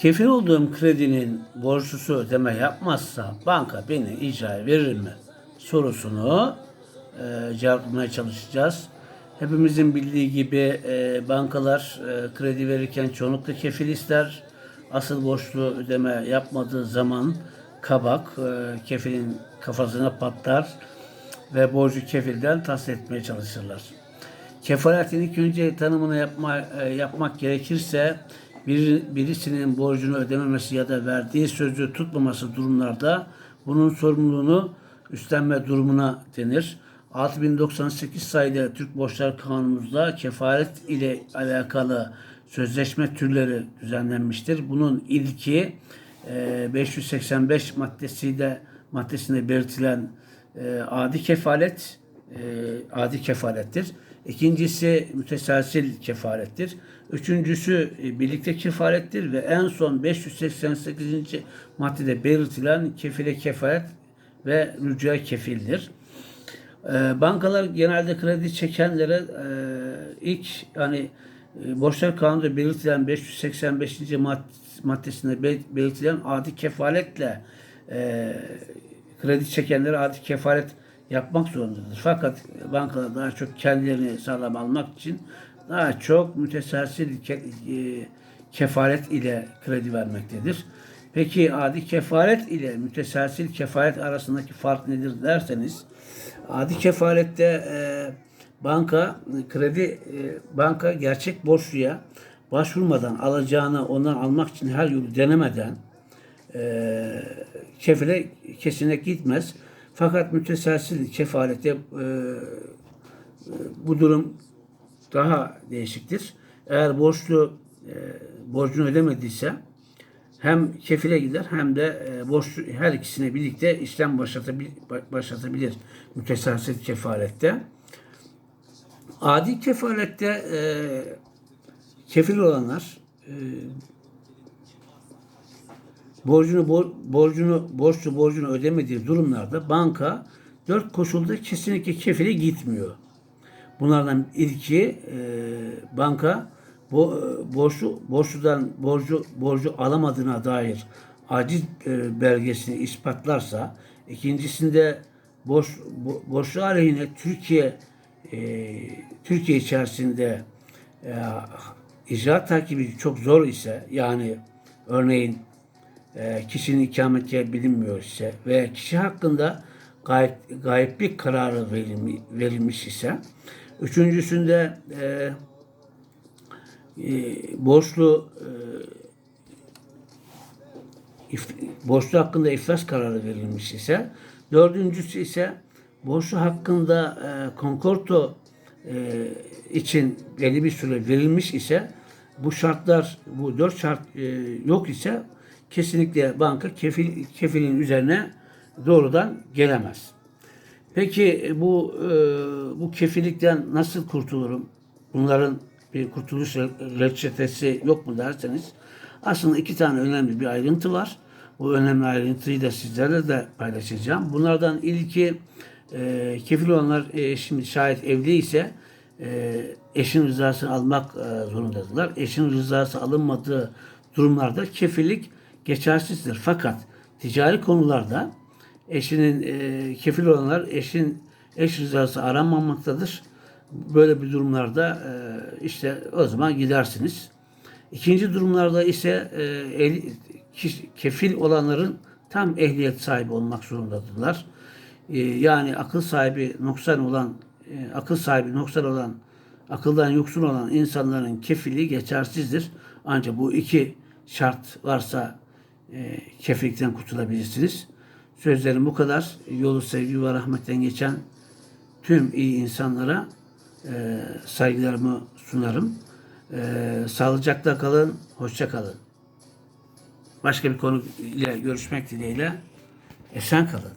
Kefil olduğum kredinin borçlusu ödeme yapmazsa banka beni icraya verir mi? Sorusunu e, cevaplamaya çalışacağız. Hepimizin bildiği gibi e, bankalar e, kredi verirken çoğunlukla kefil ister. Asıl borçlu ödeme yapmadığı zaman kabak e, kefilin kafasına patlar ve borcu kefilden tahsil etmeye çalışırlar. Kefaletin ilk önce tanımını yapma, e, yapmak gerekirse bir, birisinin borcunu ödememesi ya da verdiği sözü tutmaması durumlarda bunun sorumluluğunu üstlenme durumuna denir. 6098 sayılı Türk Borçlar Kanunumuzda kefalet ile alakalı sözleşme türleri düzenlenmiştir. Bunun ilki e, 585 maddesiyle maddesinde belirtilen e, adi kefalet e, adi kefalettir. İkincisi müteselsil kefalettir. Üçüncüsü e, birlikte kefalettir ve en son 588. maddede belirtilen kefile kefalet ve rücuya kefildir. E, bankalar genelde kredi çekenlere ilk hani borçlar kanunda belirtilen 585. mad- maddesinde be- belirtilen adi kefaletle kredi çekenlere adi kefalet yapmak zorundadır. Fakat bankalar daha çok kendilerini sağlam almak için daha çok müteselsil ke- e, kefalet ile kredi vermektedir. Peki adi kefalet ile müteselsil kefalet arasındaki fark nedir derseniz adi kefalette e, banka kredi e, banka gerçek borçluya başvurmadan alacağını ondan almak için her yolu denemeden e, kefile kesinlikle gitmez. Fakat müteselsil kefalette e, e, bu durum daha değişiktir. Eğer borçlu e, borcunu ödemediyse hem kefile gider hem de e, borçlu her ikisine birlikte işlem başlatabilir, başlatabilir müteselsil kefalette. Adi kefalette e, kefil olanlar e, borcunu bor- borcunu borçlu borcunu ödemediği durumlarda banka dört koşulda kesinlikle kefile gitmiyor. Bunlardan ilki e, banka bu borçlu borçludan borcu borcu alamadığına dair aciz e, belgesini ispatlarsa, ikincisinde borç bo- borçlu aleyhine Türkiye e, Türkiye içerisinde e, icra takibi çok zor ise yani örneğin e, kişinin ikametgahı bilinmiyor ise ve kişi hakkında gayet, gayiplik kararı verilmi, verilmiş ise üçüncüsünde e, e, borçlu e, borçlu hakkında iflas kararı verilmiş ise dördüncüsü ise borçlu hakkında e, konkorto e, için belli bir süre verilmiş ise bu şartlar bu dört şart e, yok ise kesinlikle banka kefil kefilin üzerine doğrudan gelemez. Peki e, bu e, bu kefillikten nasıl kurtulurum? Bunların bir kurtuluş re- reçetesi yok mu derseniz aslında iki tane önemli bir ayrıntı var. Bu önemli ayrıntıyı da sizlerle de paylaşacağım. Bunlardan ilki e, kefil olanlar e, şimdi şayet evli ise e, eşin rızasını almak e, zorundadırlar. Eşin rızası alınmadığı durumlarda kefillik geçersizdir. Fakat ticari konularda eşinin e, kefil olanlar eşin eş rızası aranmamaktadır. Böyle bir durumlarda e, işte o zaman gidersiniz. İkinci durumlarda ise e, el, kefil olanların tam ehliyet sahibi olmak zorundadırlar. E, yani akıl sahibi noksan olan, e, akıl sahibi noksan olan, akıldan yoksun olan insanların kefili geçersizdir. Ancak bu iki şart varsa e, kefillikten kurtulabilirsiniz. Sözlerim bu kadar. Yolu sevgi ve rahmetten geçen tüm iyi insanlara e, saygılarımı sunarım. E, sağlıcakla kalın, hoşça kalın. Başka bir konu ile görüşmek dileğiyle esen kalın.